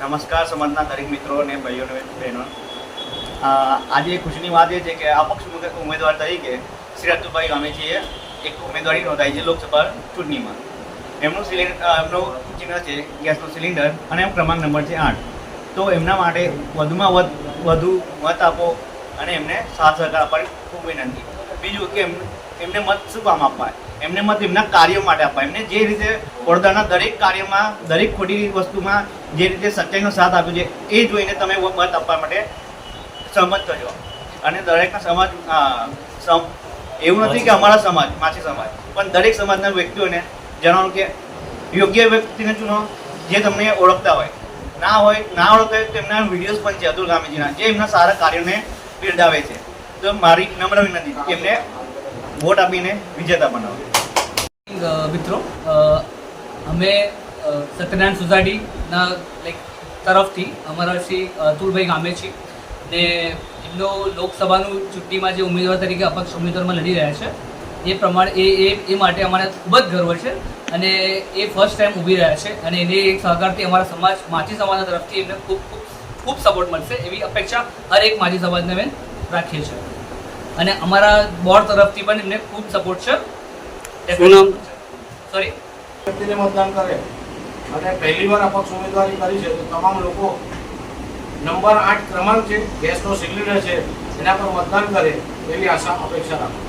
નમસ્કાર સમાજના દરેક મિત્રો અને ભાઈઓ અને બહેનો. આજે ખુશીની વાત એ છે કે અપક્ષ ઉમે- ઉમેદવાર તરીકે શ્રી રતુભાઈ ગામેજીએ એક ઉમેદવારી નોંધાઈ છે લોકસભા ચૂંટણીમાં. એમનું સિલિન્ડર એમનું ચિહ્ન છે ગેસનું સિલિન્ડર અને એમ ક્રમાંક નંબર છે આઠ. તો એમના માટે વધુમાં વધ મત આપો અને એમને સાથ સહકાર આપવાની ખૂબ વિનંતી. બીજું કે એમ- એમને મત શું કામ આપવા એમને મત એમના કાર્યો માટે આપવા. એમને જે રીતે વડોદરાના દરેક કાર્યમાં, દરેક ખોટી વસ્તુમાં જે રીતે સચ્ચાઈનો સાથ આપ્યો છે, એ જોઈને તમે મત આપવા માટે સહમત થજો. અને દરેકના સમાજ સમ- એવું નથી કે અમારા સમાજ, માછી સમાજ, પણ દરેક સમાજના વ્યક્તિઓને જણાવો કે યોગ્ય વ્યક્તિને ચૂનો, જે તમને ઓળખતા હોય. ના હોય, ના ઓળખતા હોય તેમના વિડીયોઝ પણ છે અતુલ ગામીજીના, જે એમના સારા કાર્યોને બિરદાવે છે. તો મારી નમ્ર વિનંતી, એમને વોટ આપીને વિજેતા બનાવો. મિત્રો અમે સત્યનારાયણ સોસાયટીના લાઈક તરફથી અમારા શ્રી અતુલભાઈ ગામે છે ને એમનો લોકસભાનું ચૂંટણીમાં જે ઉમેદવાર તરીકે અપક્ષ ઉમેદવારમાં લડી રહ્યા છે, એ પ્રમાણે, એ એ એ માટે અમારે ખૂબ જ ગર્વ છે અને એ ફર્સ્ટ ટાઈમ ઊભી રહ્યા છે અને એને એક સહકારથી અમારા સમાજ માછી સમાજના તરફથી એમને ખૂબ ખૂબ ખૂબ સપોર્ટ મળશે એવી અપેક્ષા હર એક માછી સમાજને અમે રાખીએ છીએ. અને અમારા બોર્ડ તરફથી પણ એમને ખૂબ સપોર્ટ છે. શું નામ? સોરી વ્યક્તિને મતદાન કરે. અને પહેલી વાર અપક્ષ ઉમેદવારી કરી છે તો તમામ લોકો નંબર આઠ ક્રમાંક છે ગેસનો સિલિન્ડર છે એના પર મતદાન કરે એવી આશા અપેક્ષા રાખો